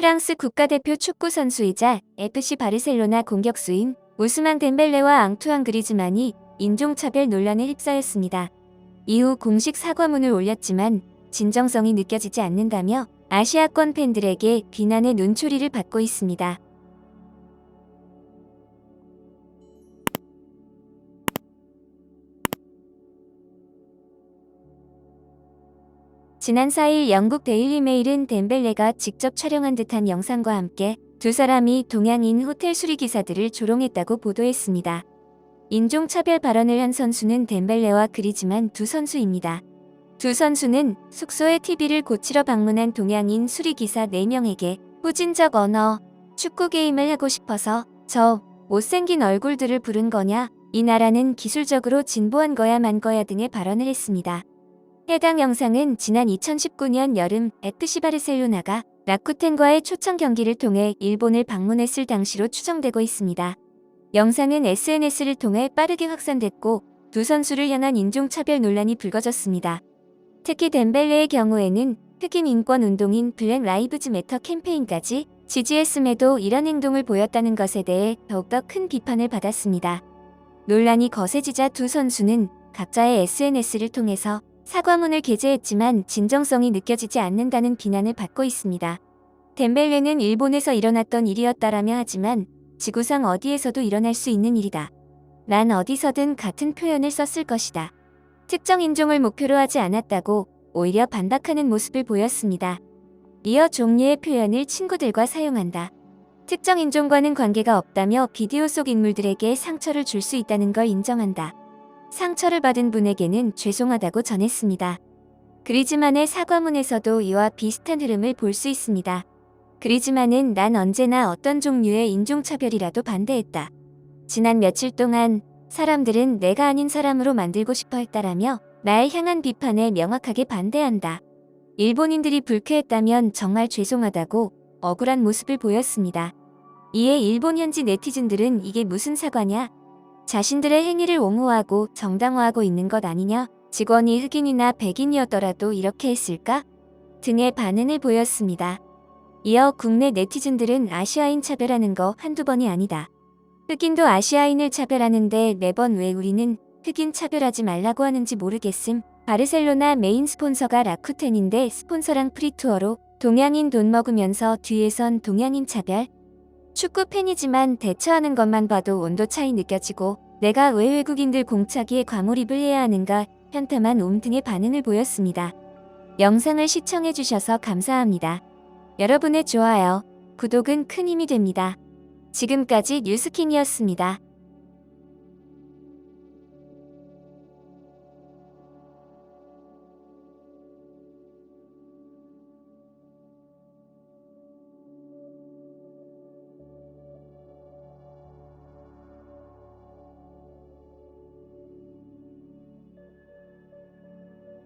프랑스 국가대표 축구 선수이자 FC 바르셀로나 공격수인 우스만 덴벨레와 앙투안 그리즈만이 인종차별 논란에 휩싸였습니다. 이후 공식 사과문을 올렸지만 진정성이 느껴지지 않는다며 아시아권 팬들에게 비난의 눈초리를 받고 있습니다. 지난 4일 영국 데일리 메일은 덴벨레가 직접 촬영한 듯한 영상과 함께 두 사람이 동양인 호텔 수리 기사들을 조롱했다고 보도했습니다. 인종차별 발언을 한 선수는 덴벨레와 그리지만 두 선수입니다. 두 선수는 숙소에 TV를 고치러 방문한 동양인 수리기사 4명에게 후진적 언어, 축구 게임을 하고 싶어서 저 못생긴 얼굴들을 부른 거냐, 이 나라는 기술적으로 진보한 거야 만 거야 등의 발언을 했습니다. 해당 영상은 지난 2019년 여름 FC 바르셀로나가 라쿠텐과의 초청 경기를 통해 일본을 방문했을 당시로 추정되고 있습니다. 영상은 SNS를 통해 빠르게 확산됐고 두 선수를 향한 인종차별 논란이 불거졌습니다. 특히 덴벨레의 경우에는 흑인 인권 운동인 블랙 라이브즈 매터 캠페인까지 지지했음에도 이런 행동을 보였다는 것에 대해 더욱더 큰 비판을 받았습니다. 논란이 거세지자 두 선수는 각자의 SNS를 통해서 사과문을 게재했지만 진정성이 느껴지지 않는다는 비난을 받고 있습니다. 덴벨레는 일본에서 일어났던 일이었다라며 하지만 지구상 어디에서도 일어날 수 있는 일이다. 난 어디서든 같은 표현을 썼을 것이다. 특정 인종을 목표로 하지 않았다고 오히려 반박하는 모습을 보였습니다. 이어 종류의 표현을 친구들과 사용한다. 특정 인종과는 관계가 없다며 비디오 속 인물들에게 상처를 줄 수 있다는 걸 인정한다. 상처를 받은 분에게는 죄송하다고 전했습니다. 그리즈만의 사과문에서도 이와 비슷한 흐름을 볼 수 있습니다. 그리즈만은 난 언제나 어떤 종류의 인종차별이라도 반대했다. 지난 며칠 동안 사람들은 내가 아닌 사람으로 만들고 싶어 했다라며 나를 향한 비판에 명확하게 반대한다. 일본인들이 불쾌했다면 정말 죄송하다고 억울한 모습을 보였습니다. 이에 일본 현지 네티즌들은 이게 무슨 사과냐? 자신들의 행위를 옹호하고 정당화하고 있는 것 아니냐? 직원이 흑인이나 백인이었더라도 이렇게 했을까? 등의 반응을 보였습니다. 이어 국내 네티즌들은 아시아인 차별하는 거 한두 번이 아니다. 흑인도 아시아인을 차별하는데 매번 왜 우리는 흑인 차별하지 말라고 하는지 모르겠음. 바르셀로나 메인 스폰서가 라쿠텐인데 스폰서랑 프리투어로 동양인 돈 먹으면서 뒤에선 동양인 차별? 축구 팬이지만 대처하는 것만 봐도 온도 차이 느껴지고 내가 왜 외국인들 공차기에 과몰입을 해야 하는가 현타만 옴 등의 반응을 보였습니다. 영상을 시청해주셔서 감사합니다. 여러분의 좋아요, 구독은 큰 힘이 됩니다. 지금까지 뉴스킹이었습니다.